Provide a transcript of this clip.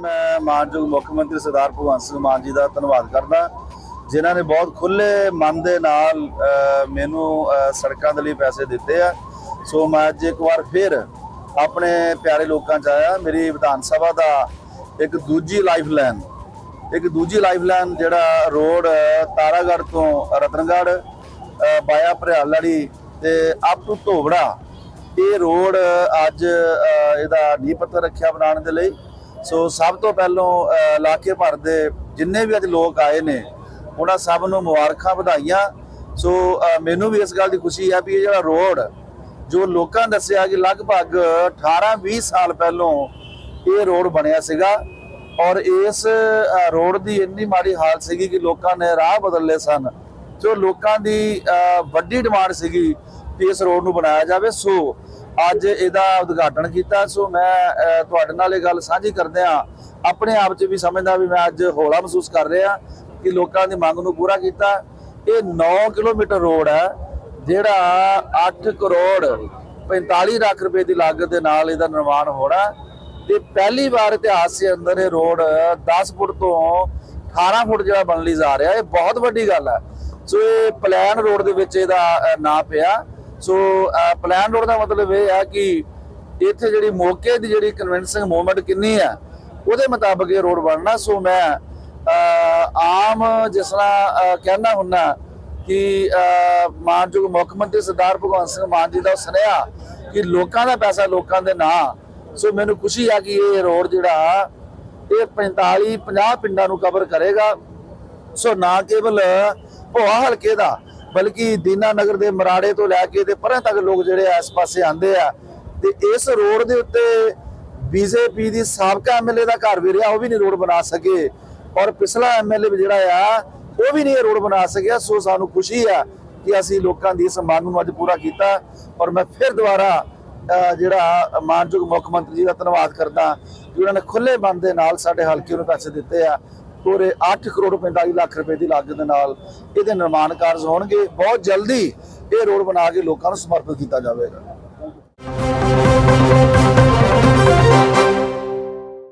ਮੈਂ ਮਾਨਯੋਗ ਮੁੱਖ ਮੰਤਰੀ ਸਰਦਾਰ ਭਗਵੰਤ ਸਿੰਘ ਮਾਨ ਜੀ ਦਾ ਧੰਨਵਾਦ ਕਰਦਾ। ਜਿਨ੍ਹਾਂ ਨੇ ਬਹੁਤ ਖੁੱਲੇ ਮਨ ਦੇ ਨਾਲ ਮੈਨੂੰ ਸੜਕਾਂ ਦੇ ਲਈ ਪੈਸੇ ਦਿੱਤੇ ਆ। ਸੋ ਮੈਂ ਅੱਜ ਇੱਕ ਵਾਰ ਫਿਰ ਆਪਣੇ ਪਿਆਰੇ ਲੋਕਾਂ ਚ ਆਇਆ। ਮੇਰੀ ਵਿਧਾਨ ਸਭਾ ਦਾ ਇੱਕ ਦੂਜੀ ਲਾਈਫ ਲਾਈਨ ਇੱਕ ਦੂਜੀ ਲਾਈਫ ਲਾਈਨ ਜਿਹੜਾ ਰੋਡ ਤਾਰਾਗੜ੍ਹ ਤੋਂ ਰਤਨਗੜ੍ਹ ਅ, ਬਾਇਆ ਭਰਿਆਲੜੀ ਤੇ ਅਪ ਟੂ ਧੋਬੜਾ। ਇਹ ਰੋਡ ਅੱਜ ਇਹਦਾ ਨੀਂਹ ਪੱਥਰ ਰੱਖਿਆ ਬਣਾਉਣ ਦੇ ਲਈ। ਸੋ ਸਭ ਤੋਂ ਪਹਿਲਾਂ ਇਲਾਕੇ ਭਰ ਦੇ ਜਿੰਨੇ ਵੀ ਅੱਜ ਲੋਕ ਆਏ ਨੇ, ਉਹਨਾਂ ਸਭ ਨੂੰ ਮੁਬਾਰਕਾਂ ਵਧਾਈਆਂ। ਸੋ ਮੈਨੂੰ ਵੀ ਇਸ ਗੱਲ ਦੀ ਖੁਸ਼ੀ ਹੈ ਵੀ ਇਹ ਜਿਹੜਾ ਰੋਡ, ਜੋ ਲੋਕਾਂ ਨੇ ਦੱਸਿਆ ਕਿ ਲਗਭਗ 18-20 ਸਾਲ ਪਹਿਲਾਂ ਇਹ ਰੋਡ ਬਣਿਆ ਸੀਗਾ ਔਰ ਇਸ ਰੋਡ ਦੀ ਇੰਨੀ ਮਾੜੀ ਹਾਲਤ ਸੀਗੀ ਕਿ ਲੋਕਾਂ ਨੇ ਰਾਹ ਬਦਲ ਲਏ ਸਨ। ਜੋ ਲੋਕਾਂ ਦੀ ਵੱਡੀ ਡਿਮਾਂਡ ਸੀਗੀ ਕਿ ਇਸ ਰੋਡ ਨੂੰ ਬਣਾਇਆ ਜਾਵੇ। ਸੋ ਅੱਜ ਇਹਦਾ ਉਦਘਾਟਨ ਕੀਤਾ। ਸੋ ਮੈਂ ਤੁਹਾਡੇ ਨਾਲ ਇਹ ਗੱਲ ਸਾਂਝੀ ਕਰਦੇ ਆ ਆਪਣੇ ਆਪ 'ਚ ਵੀ ਸਮਝਦਾ ਵੀ ਮੈਂ ਅੱਜ ਹੌਲਾ ਮਹਿਸੂਸ ਕਰ ਰਿਹਾ ਕਿ ਲੋਕਾਂ ਦੀ ਮੰਗ ਨੂੰ ਪੂਰਾ ਕੀਤਾ। ਇਹ 9 ਕਿਲੋਮੀਟਰ ਰੋਡ ਹੈ, ਜਿਹੜਾ 8 ਕਰੋੜ 45 ਲੱਖ ਰੁਪਏ ਦੀ ਲਾਗਤ ਦੇ ਨਾਲ ਇਹਦਾ ਨਿਰਮਾਣ ਹੋਣਾ ਤੇ ਪਹਿਲੀ ਵਾਰ ਇਤਿਹਾਸ ਦੇ ਅੰਦਰ ਇਹ ਰੋਡ 10 ਫੁੱਟ ਤੋਂ 18 ਫੁੱਟ ਜਿਹੜਾ ਬਣ ਲਈ ਜਾ ਰਿਹਾ, ਇਹ ਬਹੁਤ ਵੱਡੀ ਗੱਲ ਹੈ। ਸੋ ਇਹ ਪਲਾਨ ਰੋਡ ਦੇ ਵਿੱਚ ਇਹਦਾ ਨਾਂ ਪਿਆ। ਸੋ ਪਲਾਨ ਰੋਡ ਦਾ ਮਤਲਬ ਇਹ ਆ ਕਿ ਇੱਥੇ ਜਿਹੜੀ ਮੌਕੇ ਦੀ ਜਿਹੜੀ ਕਨਵੈਂਸਿੰਗ ਮੂਵਮੈਂਟ ਕਿੰਨੀ ਹੈ ਉਹਦੇ ਮੁਤਾਬਕ ਇਹ ਰੋਡ ਬਣਨਾ। ਸੋ ਮੈਂ ਆਮ ਜਿਸ ਤਰ੍ਹਾਂ ਕਹਿਣਾ ਹੁੰਨਾ ਕਿ ਮਾਨਯੋਗ ਮੁੱਖ ਮੰਤਰੀ ਸਰਦਾਰ ਭਗਵੰਤ ਸਿੰਘ ਮਾਨ ਜੀ ਦਾ ਸੁਨੇਹਾ ਕਿ ਲੋਕਾਂ ਦਾ ਪੈਸਾ ਲੋਕਾਂ ਦੇ ਨਾਂ। ਸੋ ਮੈਨੂੰ ਖੁਸ਼ੀ ਆ ਕਿ ਇਹ ਰੋਡ ਜਿਹੜਾ, ਇਹ 45 50 ਪਿੰਡਾਂ ਨੂੰ ਕਵਰ ਕਰੇਗਾ। ਸੋ ਨਾ ਕੇਵਲ ਭੋਆ ਹਲਕੇ ਦਾ ਬਲਕਿ ਦੀਨਾ ਨਗਰ ਦੇ ਮਰਾੜੇ ਤੋਂ ਲੈ ਕੇ ਤੇ ਪਰਾਂ ਤੱਕ ਲੋਕ ਜਿਹੜੇ ਆ ਪਾਸੇ ਆਂਦੇ ਆ। ਤੇ ਇਸ ਰੋਡ ਦੇ ਉੱਤੇ ਬੀਜੇਪੀ ਦੀ ਸਾਬਕਾ ਐਮਐਲਏ ਦਾ ਘਰ ਵੀ ਰਿਹਾ, ਉਹ ਵੀ ਨਹੀਂ ਰੋਡ ਬਣਾ ਸਕੇ। ਔਰ ਪਿਛਲਾ ਐਮਐਲਏ ਜਿਹੜਾ ਆ, ਉਹ ਵੀ ਨਹੀਂ ਇਹ ਰੋਡ ਬਣਾ ਸਕਿਆ। ਸੋ ਸਾਨੂੰ ਖੁਸ਼ੀ ਆ ਕਿ ਅਸੀਂ ਲੋਕਾਂ ਦੀ ਇਸ ਮੰਗ ਨੂੰ ਅੱਜ ਪੂਰਾ ਕੀਤਾ। ਔਰ ਮੈਂ ਫਿਰ ਦੁਬਾਰਾ ਜਿਹੜਾ ਮਾਨਯੋਗ ਮੁੱਖ ਮੰਤਰੀ ਜੀ ਦਾ ਧੰਨਵਾਦ ਕਰਦਾ ਕਿ ਉਹਨਾਂ ਨੇ ਖੁੱਲੇ ਮਨ ਦੇ ਨਾਲ ਸਾਡੇ ਹਲਕੇ ਨੂੰ ਪੈਸੇ ਦਿੱਤੇ ਆ। ਪੂਰੇ 8 ਕਰੋੜ 45 ਲੱਖ ਰੁਪਏ ਦੀ ਲਾਗਤ ਦੇ ਨਾਲ ਇਹਦੇ ਨਿਰਮਾਣ ਕਾਰਜ ਹੋਣਗੇ। ਬਹੁਤ ਜਲਦੀ ਇਹ ਰੋਡ ਬਣਾ ਕੇ ਲੋਕਾਂ ਨੂੰ ਸਮਰਪਿਤ ਕੀਤਾ ਜਾਵੇਗਾ।